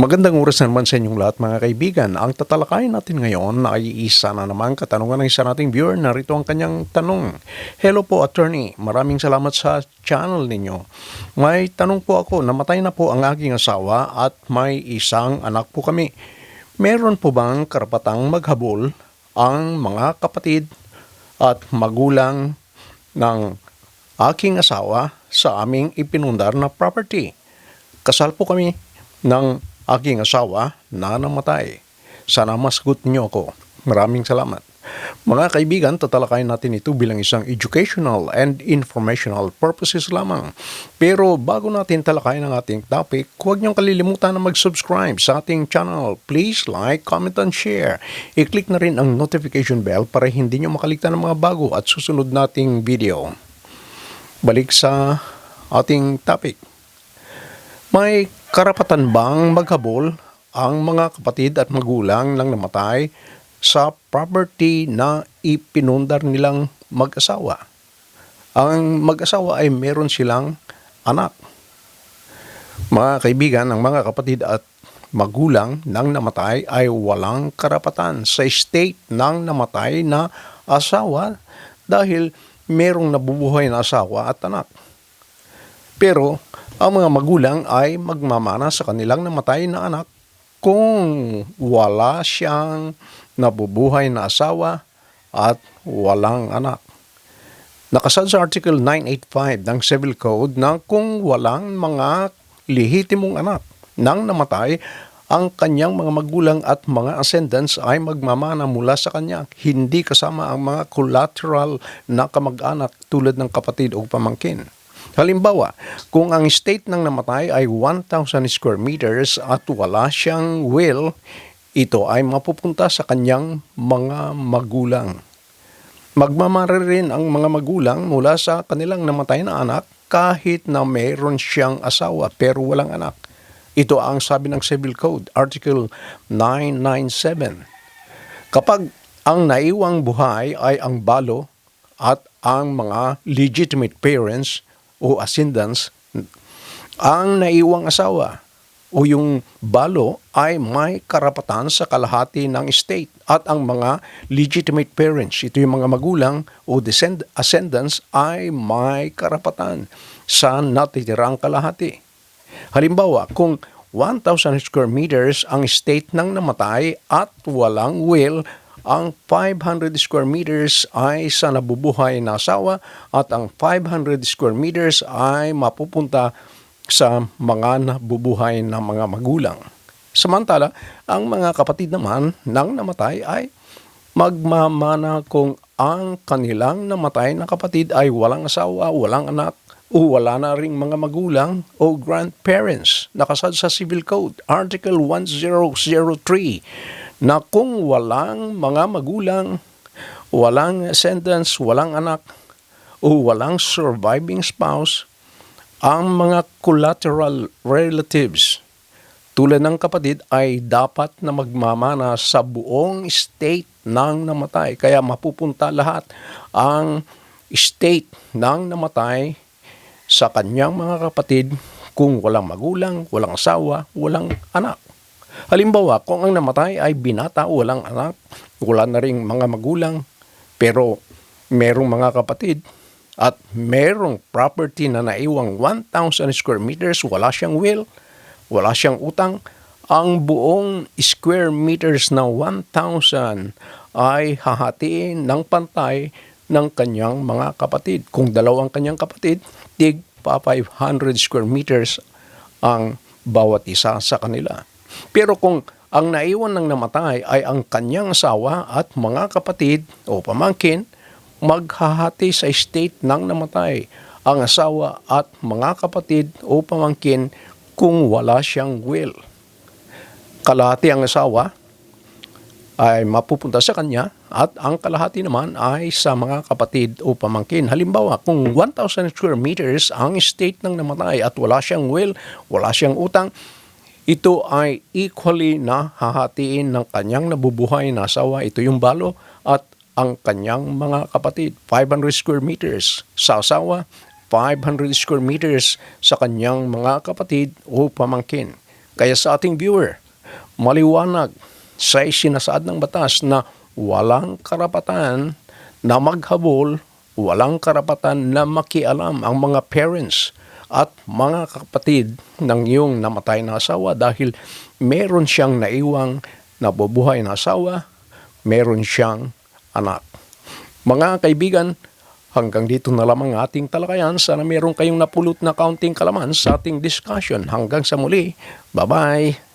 Magandang oras naman sa inyong lahat mga kaibigan. Ang tatalakayin natin ngayon ay isa na naman katanungan ng isa nating viewer. Narito ang kanyang tanong. Hello po attorney, maraming salamat sa channel ninyo. May tanong po ako, namatay na po ang aking asawa at may isang anak po kami. Meron po bang karapatang maghabol ang mga kapatid at magulang ng aking asawa sa aming ipinundar na property? Kasal po kami ng aking asawa na namatay. Sana masgot niyo ako. Maraming salamat. Mga kaibigan, tatalakayin natin ito bilang isang educational and informational purposes lamang. Pero bago natin talakayin ang ating topic, huwag niyong kalilimutan na mag-subscribe sa ating channel. Please like, comment, and share. I-click na rin ang notification bell para hindi niyo makaligtan ng mga bago at susunod nating video. Balik sa ating topic. May karapatan bang maghabol ang mga kapatid at magulang ng namatay sa property na ipinundar nilang mag-asawa? Ang mag-asawa ay meron silang anak. Mga kaibigan, ang mga kapatid at magulang ng namatay ay walang karapatan sa estate ng namatay na asawa dahil merong nabubuhay na asawa at anak. Pero ang mga magulang ay magmamana sa kanilang namatay na anak kung wala siyang nabubuhay na asawa at walang anak. Nakasad sa Article 985 ng Civil Code na kung walang mga lehitimong anak nang namatay, ang kanyang mga magulang at mga ascendants ay magmamana mula sa kanya, hindi kasama ang mga collateral na kamag-anak tulad ng kapatid o pamangkin. Halimbawa, kung ang estate ng namatay ay 1,000 square meters at wala siyang will, ito ay mapupunta sa kanyang mga magulang. Magmamara rin ang mga magulang mula sa kanilang namatay na anak kahit na mayroon siyang asawa pero walang anak. Ito ang sabi ng Civil Code, Article 997. Kapag ang naiwang buhay ay ang balo at ang mga legitimate parents o ascendants, ang naiwang asawa o yung balo ay may karapatan sa kalahati ng estate at ang mga legitimate parents, ito yung mga magulang o descend- ascendants ay may karapatan sa natitirang kalahati. Halimbawa, kung 1,000 square meters ang estate ng namatay at walang will, ang 500 square meters ay sa nabubuhay na asawa at ang 500 square meters ay mapupunta sa mga nabubuhay na mga magulang. Samantala, ang mga kapatid naman ng namatay ay magmamana kung ang kanilang namatay na kapatid ay walang asawa, walang anak, o wala na ring mga magulang o grandparents nakasad sa Civil Code, Article 1003, na kung walang mga magulang, walang ascendants, walang anak, o walang surviving spouse, ang mga collateral relatives tulad ng kapatid ay dapat na magmamana sa buong estate ng namatay. Kaya mapupunta lahat ang estate ng namatay sa kanyang mga kapatid kung walang magulang, walang asawa, walang anak. Halimbawa, kung ang namatay ay binata, walang anak, wala na ring mga magulang, pero merong mga kapatid at merong property na naiwang 1,000 square meters, wala siyang will, wala siyang utang, ang buong square meters na 1,000 ay hahatiin ng pantay ng kanyang mga kapatid. Kung dalawang kanyang kapatid, tig pa 500 square meters ang bawat isa sa kanila. Pero kung ang naiwan ng namatay ay ang kanyang asawa at mga kapatid o pamangkin, maghahati sa estate ng namatay ang asawa at mga kapatid o pamangkin kung wala siyang will. Kalahati ang asawa ay mapupunta sa kanya at ang kalahati naman ay sa mga kapatid o pamangkin. Halimbawa, kung 1,000 square meters ang estate ng namatay at wala siyang will, wala siyang utang, ito ay equally na hahatiin ng kanyang nabubuhay na asawa. Ito yung balo at ang kanyang mga kapatid. 500 square meters sa asawa, 500 square meters sa kanyang mga kapatid o pamangkin. Kaya sa ating viewer, maliwanag sa sinasaad ng batas na walang karapatan na maghabol, walang karapatan na makialam ang mga parents at mga kapatid ng iyong namatay na asawa dahil meron siyang naiwang nabubuhay na asawa, meron siyang anak. Mga kaibigan, hanggang dito na lamang ating talakayan. Sana meron kayong napulot na kaunting kalaman sa ating discussion. Hanggang sa muli. Bye-bye.